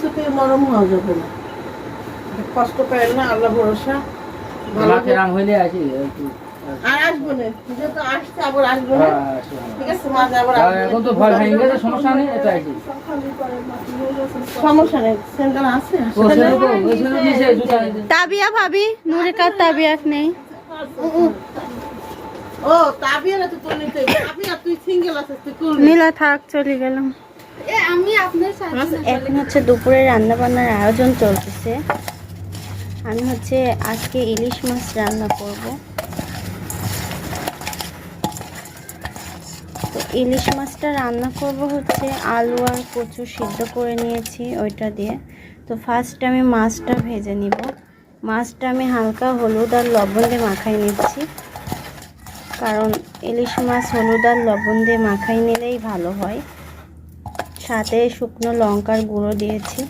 কিছুতে নরম হওয়া যাবে না। কষ্ট পায় না আল্লাহ ভরসা। ভালো হইলে আসি আর আসব না যেহেতু আসছে আবার আসব না। ঠিক আছে মাঝে আবার এখন তো ভয় ভেঙে গেছে সমস্যা নেই এটা আসি। সমস্যা নেই স্যান্ডেল আছে ও ছেলে তো ওই ছেলে দিয়েছে জুতা দিয়েছে। তাবিয়া ভাবি নুরে কার তাবিয়াক নেই। ও তাবিয়া না তো তোর নিতে হবে। তাবিয়া তুই সিঙ্গেল আছিস তুই তুল নীলা থাক চলে গেলাম। এখন হচ্ছে দুপুরে রান্না বান্নার আয়োজন চলতেছে। আমি হচ্ছে আজকে ইলিশ মাছ রান্না করব। তো ইলিশ মাছটা রান্না করব হচ্ছে আলু আর কচু সিদ্ধ করে নিয়েছি ওইটা দিয়ে। তো ফার্স্ট আমি মাছটা ভেজে নিব। মাছটা আমি হালকা হলুদ আর লবণ দিয়ে মাখাই নিচ্ছি। কারণ ইলিশ মাছ হলুদ আর লবণ দিয়ে মাখাই নিলেই ভালো হয়। সাথে শুকনো লঙ্কার গুঁড়ো দিয়েছি।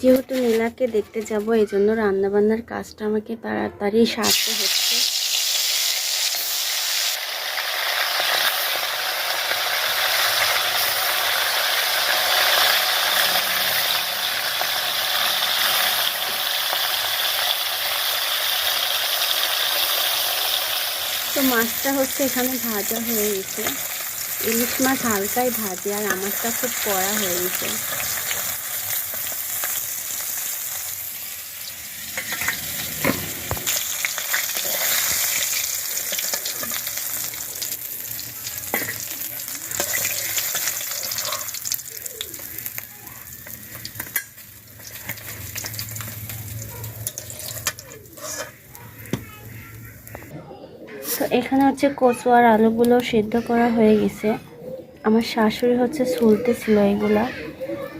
যেহেতু নীলাকে দেখতে যাব এই জন্য রান্নাবান্নার কাজটা আমাকে তাড়াতাড়ি সারতে হচ্ছে। তো মাছটা হচ্ছে এখানে ভাজা হয়ে গেছে। ইলিশ মাছ হালকাই ভাজি আর আমারটা খুব কড়া হয়ে গেছে। তো এখানে হচ্ছে কচু আর আলুগুলো সিদ্ধ করা হয়ে গেছে। আমার শাশুড়ি হচ্ছে সুলতে ছিল এইগুলা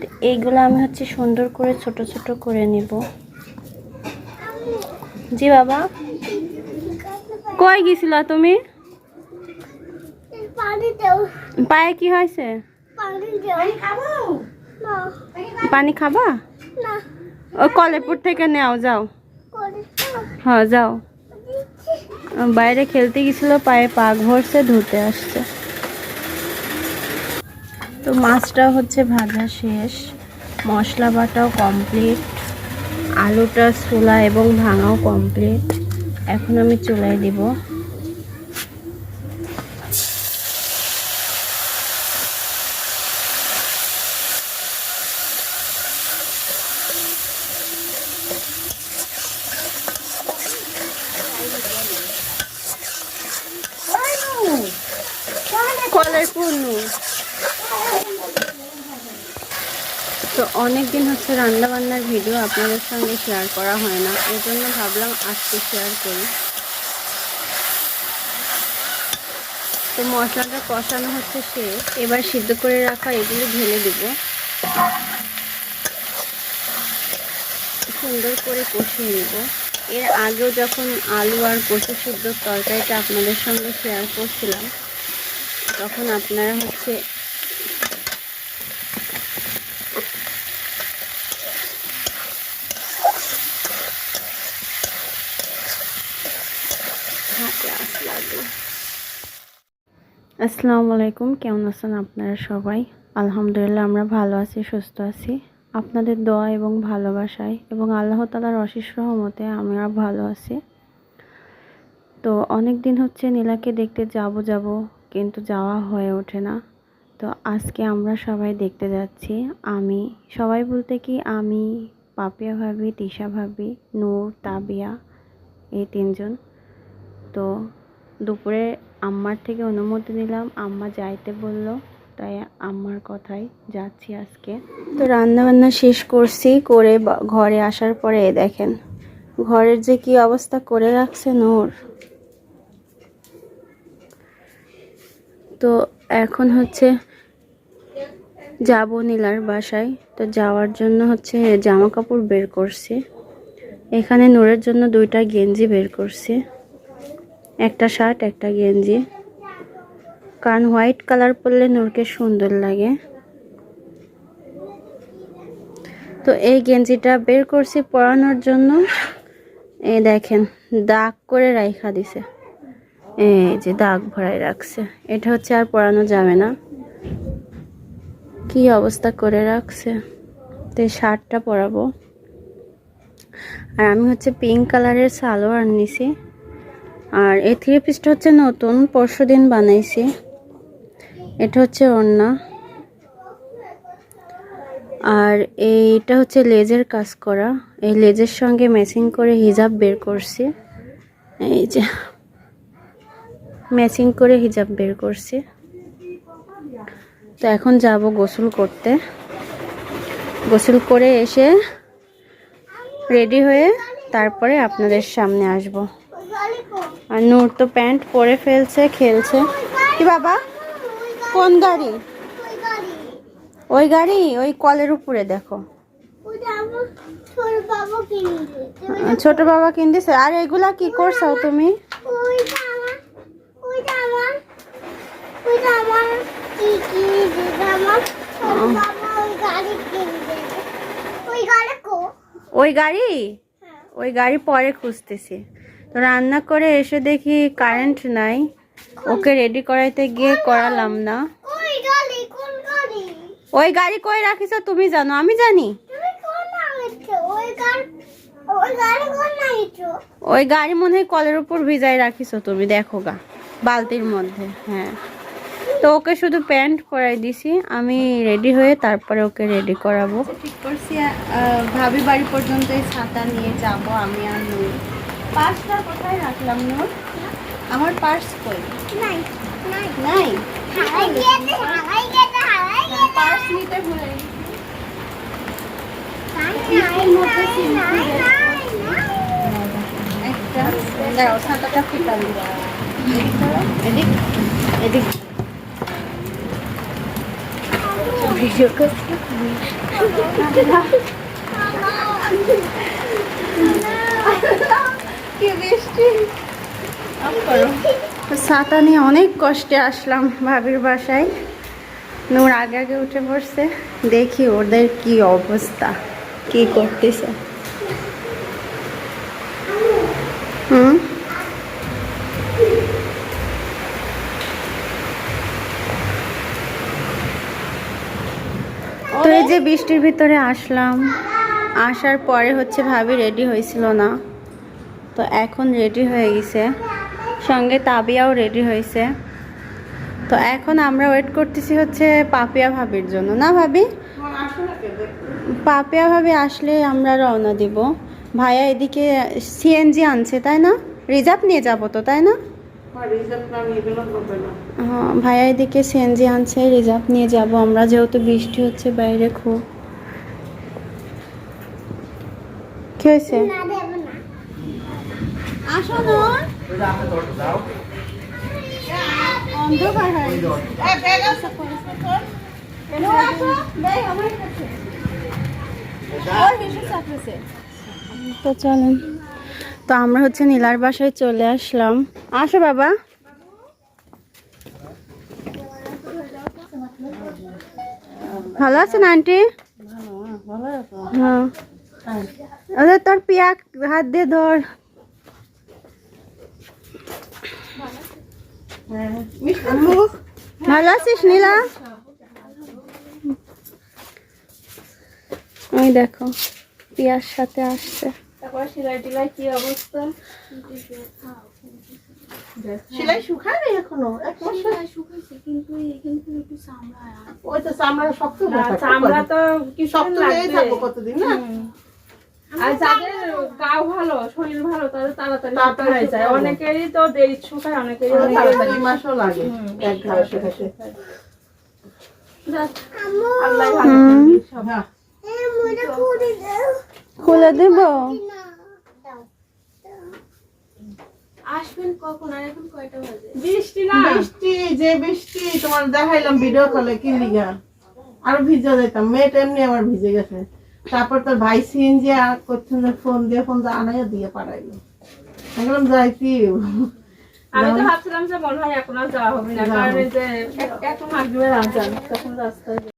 তো এইগুলো আমি হচ্ছে সুন্দর করে ছোট ছোট করে নিব। জি বাবা। কই গেছিল তুমি? পায়ে কি হয়েছে? পানি খাবা? ও কলেপুর থেকে নেও যাও। হ্যাঁ যাও। বাইরে খেলতে গেছিল, পায়ে পাক ঘরছে ধুতে আসছে। তো মাছটা হচ্ছে ভাজা শেষ। মশলা বাটাও কমপ্লিট আলুটা ছোলা এবং ভাঙাও কমপ্লিট এখন আমি চুলাই দিব কলের পূর্ণ তো অনেক দিন হচ্ছে রান্না বান্নার ভিডিও আপনাদের সঙ্গে শেয়ার করা হয় না এই জন্য ভাবলাম আজকে শেয়ার করি। তো মশলাটা কষানো হচ্ছে শেষ, এবার সিদ্ধ করে রাখা এগুলো ঢেলে দেব। সুন্দর করে কষিয়ে নেব। এর আগেও যখন আলু আর কচু সিদ্ধ তরকারিটা আপনাদের সঙ্গে শেয়ার করছিলাম, তখন আপনারা হচ্ছে আসসালামু আলাইকুম, কেমন আছেন আপনারা সবাই? আলহামদুলিল্লাহ আমরা ভালো আছি, সুস্থ আছি। আপনাদের দোয়া এবং ভালোবাসায় এবং আল্লাহ তালার অশেষ রহমতে আমরা ভালো আছি। তো অনেক দিন হচ্ছে নীলাকে দেখতে যাব যাব, কিন্তু যাওয়া হয়ে ওঠে না। তো আজকে আমরা সবাই দেখতে যাচ্ছি, আমি, সবাই বলতে কি আমি, পাপিয়া ভাবি, তিশা ভাবি, নূর, তাবিয়া, এই তিনজন। তো দুপুরে আম্মার থেকে অনুমতি নিলাম। আম্মা যাইতে বলল, তাই আম্মার কথাই যাচ্ছি আজকে। তো রান্না বান্না শেষ করছি, করে ঘরে আসার পরে দেখেন, ঘরের যে কি অবস্থা করে রাখছে নূর। তো এখন হচ্ছে যাব নীলার বাসায়। তো যাওয়ার জন্য হচ্ছে জামা কাপড় বের করছি। এখানে নূরের জন্য দুইটা গেঞ্জি বের করছি। একটা শার্ট, একটা গেঞ্জি। কারণ হোয়াইট কালার পরলে নূরকে সুন্দর লাগে। তো এই গেঞ্জিটা বের করছি পরানোর জন্য। এই দেখেন, দাগ করে রাইখা দিছে। এই যে দাগ ভরাই রাখছে। এটা হচ্ছে আর পরানো যাবে না। কি অবস্থা করে রাখছে? তো শার্টটা পরাবো। আর আমি হচ্ছে পিঙ্ক কালারের সালোয়ার নিছি। আর এই থ্রি পিসটা হচ্ছে নতুন, পরশু দিন বানাইছি। এটা হচ্ছে ওড়না। আর এইটা হচ্ছে লেজের কাজ করা। এই লেজের সঙ্গে ম্যাচিং করে হিজাব বের করছি। এই যে ম্যাচিং করে হিজাব বের করছি। তো এখন যাব গোসল করতে। গোসল করে এসে রেডি হয়ে তারপরে আপনাদের সামনে আসব। আর নূর তো প্যান্ট পরে ফেলছে খেলছে। কি বাবা? কোন গাড়ি? ওই গাড়ি? ওই কলের উপরে দেখো। ছোট বাবা কিনতেছে আর এগুলা কি করছ তুমি? ওই গাড়ি? ওই গাড়ি পরে খুঁজতেছি। তো রান্না করে এসে দেখি কারেন্ট নাই। ওকে রেডি করাইতে গিয়ে করালাম না। ওই গাড়ি কই রাখিস তুমি জানো আমি জানি। ওই গাড়ি মনে হয় কলের উপর ভিজাই রাখিস তুমি দেখো গা বালতির মধ্যে হ্যাঁ। তো ওকে শুধু প্যান্ট পরাই দিছি আমি রেডি হয়ে তারপরে ওকে রেডি করাবো। ঠিক করছি। ভাবি বাড়ি পর্যন্ত ছাতা নিয়ে যাব আমি আর পার্সটা কোথায় রাখলাম নূর আমার পার্স কই? নাই পার্স নিতে ভুলে। একটা দাঁড়াও ছাতাটা ফিটান এদিক এদিক। ভিডিও করছি কি বৃষ্টি অফ করো তো ছাতা নিয়ে অনেক কষ্টে আসলাম ভাবির বাসায়। নূর আগে আগে উঠে পড়ছে। দেখি ওদের কি অবস্থা। কি করতেছে? হুম? যে বৃষ্টির ভিতরে আসলাম। আসার পরে হচ্ছে ভাবি রেডি হয়েছিল না। তো এখন রেডি হয়ে গেছে। সঙ্গে তাবিয়াও রেডি হয়েছে। তো এখন আমরা ওয়েট করতেছি হচ্ছে পাপিয়া ভাবির জন্য। না ভাবি? পাপিয়া ভাবি আসলে আমরা রওনা দিব। ভাইয়া এদিকে সিএনজি আনছে তাই না? রিজার্ভ নিয়ে যাব তো তাই না? হ্যাঁ ভাইয়া এদিকে সিএনজি আনছে রিজার্ভ নিয়ে যাব। আমরা যেহেতু বৃষ্টি হচ্ছে বাইরে খুব। কি হয়েছে? আসো না। অন্ধকার হয়ে। তো চলেন। তো আমরা হচ্ছে নীলার বাসায় চলে আসলাম। আসো বাবা। ভালো আছেন আন্টি? হ্যাঁ। তোর পিয়া হাত দিয়ে ধর। ভালো আছিস নীলা? ওই দেখো পিয়ার সাথে আসছে। তারপর সেলাই টেলাই কি অবস্থা? সেলাই শুকায়নি এখনও? এক মাস ওই তো চামড়া শক্ত হয়ে। চামড়া তো কি শক্ত হয়ে থাকব কতদিন না? আর যাদের গা ভালো শরীর ভালো তাদের তাড়াতাড়ি তাড়াতাড়ি যায় অনেকেরই তো দেরি শুকায় অনেকেরই তাড়াতাড়ি তাড়াতাড়ি মাসও লাগে এক ঘাসে ঘাসে আল্লাহ ভালো হুম। করবে সব। হ্যাঁ। খুলে দেব? বৃষ্টি না। বৃষ্টি যে বৃষ্টি তোমার দেখাইলাম ভিডিও কলে কি লিগা আরও ভিজে যেতাম মেয়েটা এমনি আমার ভিজে গেছে। তারপর তোর ভাই সিএনজি আর করছেন ফোন দিয়ে ফোন আনাইয়া দিয়ে পাঠাইলো। এখন যাই কি। আমি তো ভাবছিলাম যে মনে হয় এখন আর যাওয়া হবে না কারণ যে এক- এখন মাগরিবের আজান তখন রাস্তায়